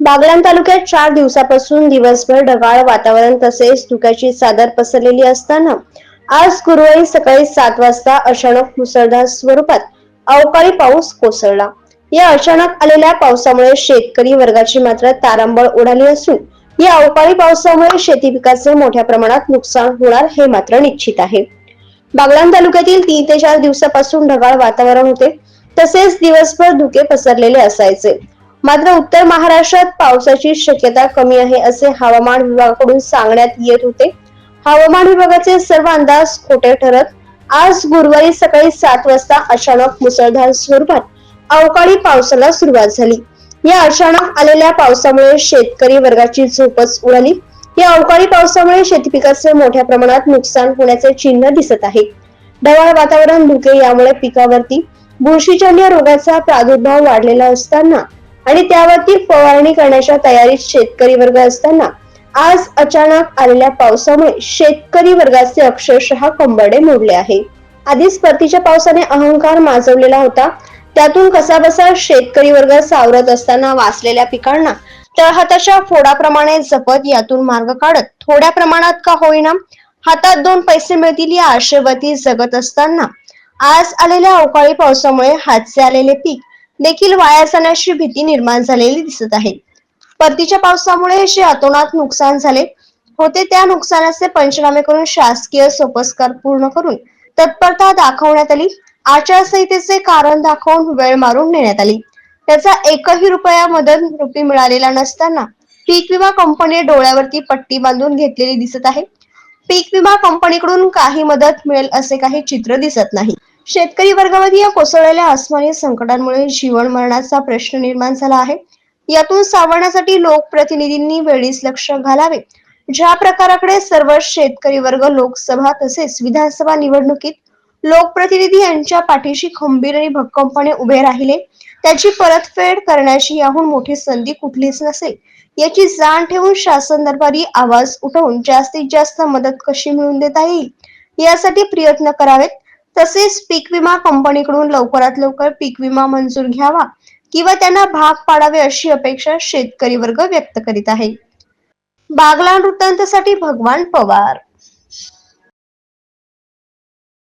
बागलाण तालुक्यात चार दिवसापासून दिवसभर ढगाळ वातावरण तसेच धुक्याची चादर पसरलेली असताना आज गुरुवारी सकाळी सात वाजता अचानक मुसळधार स्वरूपात अवकाळी पाऊस कोसळला. या अचानक आलेल्या पावसामुळे शेतकरी वर्गाची मात्र तारांबळ उडाली असून या अवकाळी पावसामुळे शेती पिकाचे मोठ्या प्रमाणात नुकसान होणार हे मात्र निश्चित आहे. बागलाण तालुक्यातील तीन ते चार दिवसापासून ढगाळ वातावरण होते. तसेच दिवसभर धुके पसरलेले असायचे. मात्र उत्तर महाराष्ट्रात पावसाची शक्यता कमी आहे असे हवामान विभागाकडून सांगण्यात येत होते. हवामान विभागाचे सर्व अंदाज खोटे ठरत आज गुरुवारी सकाळी सात वाजता अचानक मुसळधार स्वरूपात अवकाळी पावसाला सुरुवात झाली. या अचानक आलेल्या पावसामुळे शेतकरी वर्गाची झोपच उडाली. या अवकाळी पावसामुळे शेती पिकाचे मोठ्या प्रमाणात नुकसान होण्याचे चिन्ह दिसत आहे. ढगाळ वातावरण धुके यामुळे पिकावरती बुरशीजन्य रोगाचा प्रादुर्भाव वाढलेला असताना आणि त्यावरती फवारणी करण्याच्या तयारीत शेतकरी वर्ग असताना आज अचानक आलेल्या पावसामुळे शेतकरी वर्गाचे अक्षरशः कंबरडे मोडले आहे. आधीच परतीच्या पावसाने अहंकार माजवलेला होता. त्यातून कसाबसा शेतकरी वर्ग सावरत असताना वाचलेल्या पिकांना तळहाताच्या फोडाप्रमाणे जपत यातून मार्ग काढत थोड्या प्रमाणात का होईना हातात दोन पैसे मिळतील या आशेवरती जगत असताना आज आलेल्या अवकाळी पावसामुळे हातचे आलेले पीक देखील वाया जाण्याची भीती निर्माण झालेली दिसत आहे. परतीच्या पावसामुळे जे अतोनात नुकसान झाले. होते त्या नुकसानाचे पंचनामे करून शासकीय सोपस्कार पूर्ण करून तत्परता दाखवण्यात आली. आचारसंहितेचे कारण दाखवून वेळ मारून नेण्यात आली. त्याचा एकही रुपया मदत रुपी मिळालेला नसताना पीक विमा कंपनी डोळ्यावरती पट्टी बांधून घेतलेली दिसत आहे. पीक विमा कंपनीकडून काही मदत मिळेल असे काही चित्र दिसत नाही. शेतकरी वर्गामध्ये या कोसळलेल्या अस्मानी संकटांमुळे जीवन मरणाचा प्रश्न निर्माण झाला आहे. यातून सावरण्यासाठी लोकप्रतिनिधींनी वेळीच लक्ष घालावे. ज्या प्रकाराकडे सर्व शेतकरी वर्ग लोकसभा तसेच विधानसभा निवडणुकीत लोकप्रतिनिधी यांच्या पाठीशी खंबीर आणि भक्कमपणे उभे राहिले त्याची परतफेड करण्याची याहून मोठी संधी कुठलीच नसेल. याची जाण ठेवून शासन दरबारी आवाज उठवून जास्तीत जास्त मदत कशी मिळवून देता येईल यासाठी प्रयत्न करावेत. तसेच पीक विमा कंपनीकडून लवकरात लवकर पीक विमा मंजूर घ्यावा किंवा त्यांना भाग पाडावे अशी अपेक्षा शेतकरी वर्ग व्यक्त करीत आहे. बागलाण वृत्तांतासाठी भगवान पवार.